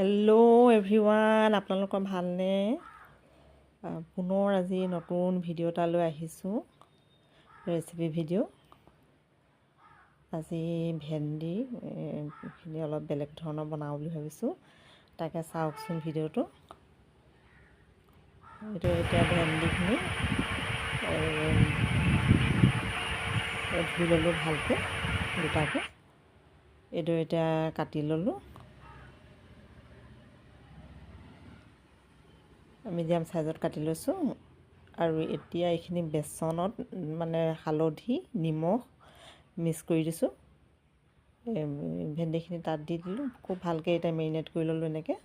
Hello everyone আপোনালোকৰ ভালনে? পুনৰ আজি নতুন ভিডিঅ' এটা লৈ আহিছোঁ। ৰেচিপি ভিডিঅ' আজি ভেন্দি খিনি অলপ বেলেগ ধৰণৰ বনাওঁ বুলি ভাবিছোঁ। তাকে চাওকচোন ভিডিঅ'টো। এইটো এতিয়া ভেন্দিখিনি ধুই ল'লোঁ ভালকৈ গোটাকৈ এইটো এতিয়া কাটি ল'লোঁ। মিডিয়াম চাইজত কাটি লৈছোঁ আৰু এতিয়া এইখিনি বেচনত মানে হালধি নিমখ মিক্স কৰি দিছোঁ। ভেন্দিখিনি তাত দি দিলোঁ খুব ভালকৈ এতিয়া মেৰিনেট কৰি ল'লোঁ এনেকৈ।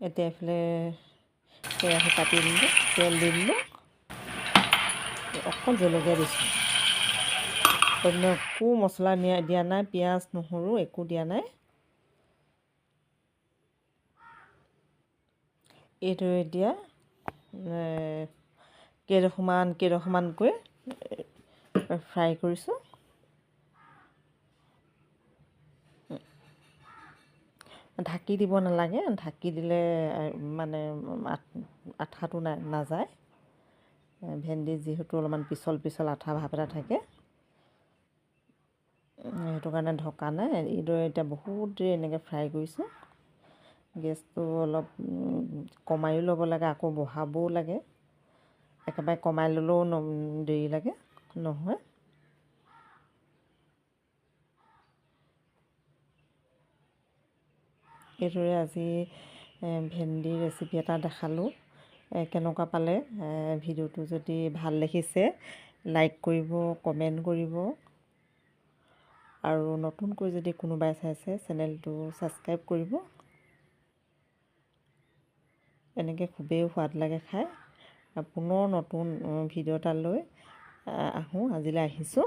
এতিয়া এইফালে কেৰাহী কাটি দিলোঁ তেল দি দিলোঁ। অকল জলকীয়া দিছোঁ। অন্য একো মছলা দিয়া নাই পিঁয়াজ নহৰু একো দিয়া নাই। এইটো এতিয়া কেইডোখৰমান, কেইডোখৰমানকৈ ফ্ৰাই কৰিছোঁ। ঢাকি দিব নালাগে, ঢাকি দিলে মানে আঠাটো না, নাযায়। ভেন্দি যিহেতু অলপমান পিছল পিছল আঠা ভাৱ এটা থাকে। সেইটো কাৰণে ঢকা নাই। এইদৰে এতিয়া বহুত দেৰি এনেকৈ ফ্ৰাই কৰিছোঁ। গেছটো অলপ কমায়ো ল'ব লাগে আকৌ বঢ়াবও লাগে। একেবাৰে কমাই ল'লেও দেৰি লাগে নহয়। এইদৰে আজি ভেন্দি ৰেচিপি এটা দেখালোঁ। কেনেকুৱা পালে ভিডিঅ'টো যদি ভাল দেখিছে লাইক কৰিব কমেণ্ট কৰিব। আৰু নতুনকৈ যদি কোনোবাই চাইছে চেনেলটো ছাবস্ক্ৰাইব কৰিব। এনেকৈ খুবেই সোৱাদ লাগে খাই। পুনৰ নতুন ভিডিঅ' এটা লৈ আহোঁ। আজিলৈ আহিছোঁ।